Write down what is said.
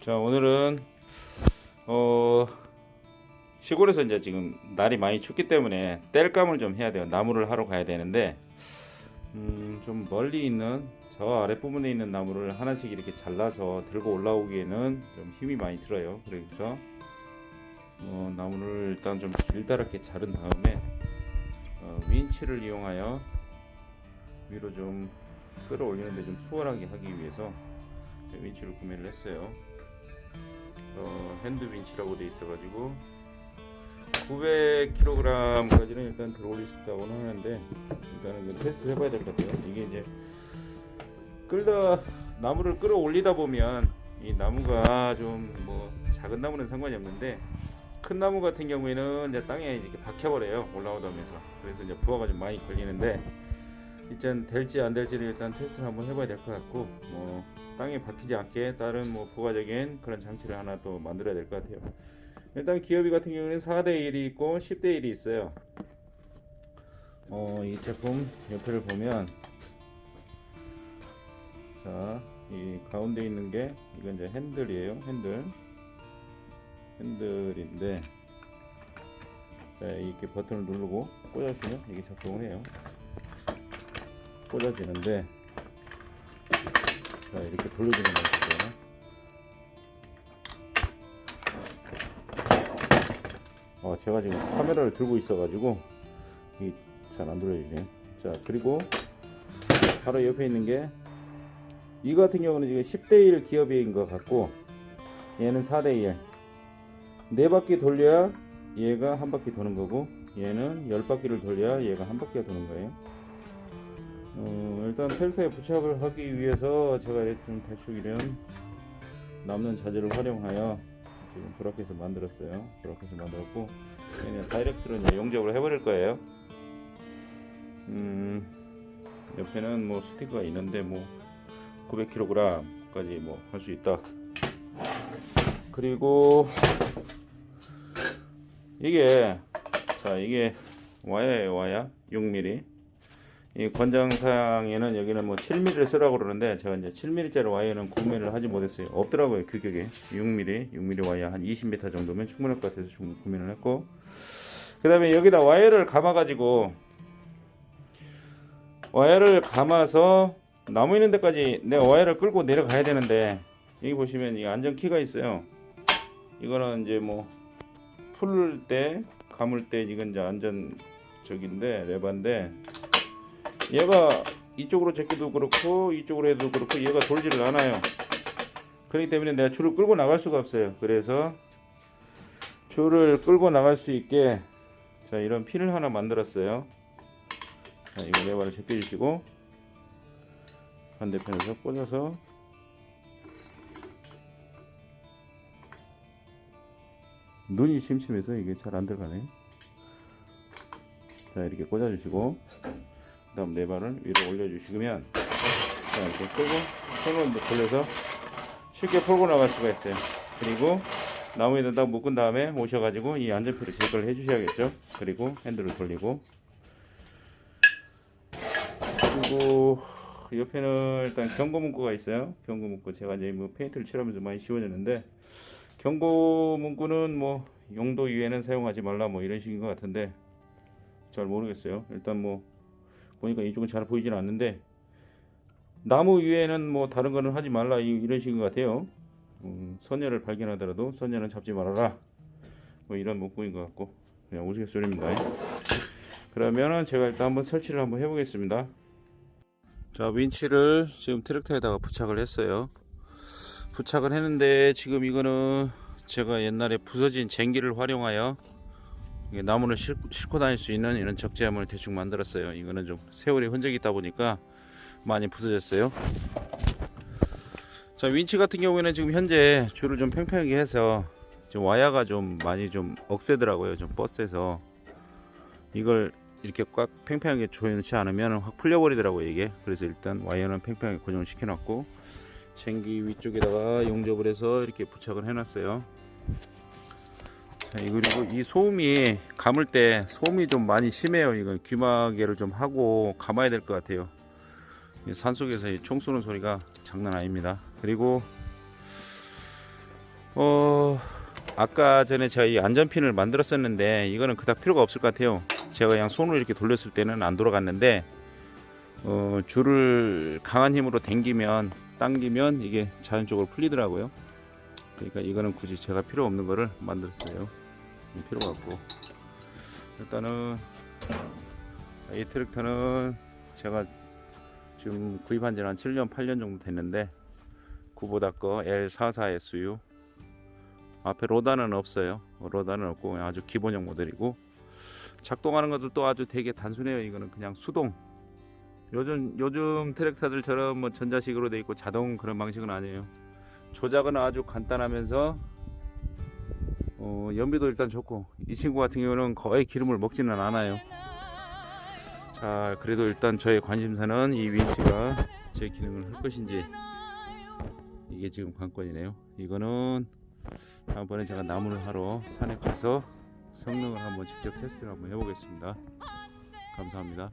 자 오늘은 어 시골에서 이제 지금 날이 많이 춥기 때문에 땔감을 좀 해야 돼요. 나무를 하러 가야 되는데 음, 좀 멀리 있는 저 아랫부분에 있는 나무를 하나씩 이렇게 잘라서 들고 올라오기에는 좀 힘이 많이 들어요. 그래서 어, 나무를 일단 좀 길다랗게 자른 다음에 어, 윈치를 이용하여 위로 좀 끌어올리는데 좀 수월하게 하기 위해서 윈치를 구매를 했어요. 어, 핸드 윈치라고 돼 있어가지고 900kg까지는 일단 들어올릴 수 있다고는 하는데 일단은 그 테스트 해봐야 될 것 같아요. 이게 이제 끌다 나무를 끌어올리다 보면 이 나무가 좀 뭐 작은 나무는 상관이 없는데 큰 나무 같은 경우에는 이제 땅에 이렇게 박혀버려요 올라오다면서 그래서 이제 부하가 좀 많이 걸리는데 일단 될지 안 될지를 일단 테스트를 한번 해봐야 될 것 같고 뭐 땅에 박히지 않게 다른 뭐 부가적인 그런 장치를 하나 또 만들어야 될 것 같아요. 일단 기어비 같은 경우는 4대 1이 있고 10대 1이 있어요. 어, 이 제품 옆에를 보면 자, 이 가운데 있는 게 이건 이제 핸들이에요. 핸들. 핸들인데 자, 이렇게 버튼을 누르고 꽂아주면 이게 작동을 해요. 꽂아지는데 자 이렇게 돌려주는 거죠. 어 제가 지금 카메라를 들고 있어 가지고 이 잘 안 돌려지네. 자 그리고 바로 옆에 있는 게 이 같은 경우는 지금 10대1 기어비인 것 같고 얘는 4대1 네 바퀴 돌려야 얘가 한 바퀴 도는 거고 얘는 열 바퀴를 돌려야 얘가 한 바퀴가 도는 거예요. 어, 일단 펠트에 부착을 하기 위해서 제가 대충 이런 남는 자재를 활용하여 지금 브라켓을 만들었어요. 브라켓을 만들었고 그냥 다이렉트로 이제 용접을 해버릴 거예요. 음, 옆에는 뭐 스티커가 있는데 뭐 900kg까지 뭐 할 수 있다. 그리고 이게 자 이게 와야예요 와야 6mm 이 권장사항에는 여기는 뭐 7mm를 쓰라고 그러는데 제가 이제 7mm짜리 와이어는 구매를 하지 못했어요. 없더라고요 규격에 6mm, 6mm 와이어 한 20m 정도면 충분할 것 같아서 중- 구매를 했고 그 다음에 여기다 와이어를 감아가지고 와이어를 감아서 나무 있는 데까지 내 와이어를 끌고 내려가야 되는데 여기 보시면 이 안전키가 있어요. 이거는 이제 뭐 풀 때 감을 때 이건 이제 안전 적인데 레바인데 얘가 이쪽으로 제끼도 그렇고 이쪽으로 해도 그렇고 얘가 돌지를 않아요. 그렇기 때문에 내가 줄을 끌고 나갈 수가 없어요. 그래서 줄을 끌고 나갈 수 있게 자 이런 핀을 하나 만들었어요. 자 이거 레바를 제껴 주시고 반대편에서 꽂아서 눈이 심심해서 이게 잘 안 들어가네. 자 이렇게 꽂아주시고 그 다음 네 발을 위로 올려주시면 자 이렇게 끌고 이제 돌려서 쉽게 풀고 나갈 수가 있어요. 그리고 나무에다 딱 묶은 다음에 오셔가지고 이 안전피를 제거를 해주셔야겠죠. 그리고 핸들을 돌리고 그리고 옆에는 일단 경고 문구가 있어요. 경고 문구 제가 이제 뭐 페인트를 칠하면서 많이 지워졌는데 경고 문구는 뭐 용도 이외에는 사용하지 말라 뭐 이런 식인 것 같은데 잘 모르겠어요. 일단 뭐 보니까 이쪽은 잘 보이지는 않는데 나무 위에는 뭐 다른 거는 하지 말라 이- 이런 식인 것 같아요. 음, 선녀를 발견하더라도 선녀는 잡지 말아라 뭐 이런 문구인 것 같고 그냥 우스갯소리입니다. 그러면은 제가 일단 한번 설치를 한번 해보겠습니다. 자 윈치를 지금 트랙터에다가 부착을 했어요. 부착을 했는데 지금 이거는 제가 옛날에 부서진 쟁기를 활용하여 나무를 싣- 싣고 다닐 수 있는 이런 적재함을 대충 만들었어요. 이거는 좀 세월이 흔적이 있다 보니까 많이 부서졌어요. 자 윈치 같은 경우에는 지금 현재 줄을 좀 팽팽하게 해서 지금 와야가 좀 많이 좀 억세더라고요. 좀 버스에서 이걸 이렇게 꽉 팽팽하게 조여놓지 않으면 확 풀려버리더라고요 이게. 그래서 일단 와이어는 팽팽하게 고정을 시켜놨고 쟁기 위쪽에다가 용접을 해서 이렇게 부착을 해놨어요. 자, 이 그리고 이 소음이 감을 때 소음이 좀 많이 심해요. 이거 귀마개를 좀 하고 감아야 될 것 같아요. 이 산속에서 이총 쏘는 소리가 장난 아닙니다. 그리고 어 아까 전에 제가 이 안전핀을 만들었었는데 이거는 그닥 필요가 없을 것 같아요. 제가 그냥 손으로 이렇게 돌렸을 때는 안 돌아갔는데 어, 줄을 강한 힘으로 당기면 당기면 이게 자연적으로 풀리더라고요. 그러니까 이거는 굳이 제가 필요 없는 거를 만들었어요. 필요가 없고. 일단은 이 트랙터는 제가 지금 구입한 지는 한 7년 8년 정도 됐는데 구보다 거 L44SU 앞에 로다는 없어요. 로다는 없고 아주 기본형 모델이고. 작동하는 것도 또 아주 되게 단순해요. 이거는 그냥 수동. 요즘 요즘 트랙터들처럼 뭐 전자식으로 돼 있고 자동 그런 방식은 아니에요. 조작은 아주 간단하면서 어, 연비도 일단 좋고 이 친구 같은 경우는 거의 기름을 먹지는 않아요. 자 그래도 일단 저의 관심사는 이 윈치가 제 기능을 할 것인지 이게 지금 관건이네요. 이거는 다음번에 제가 나무를 하러 산에 가서 성능을 한번 직접 테스트를 한번 해보겠습니다. 감사합니다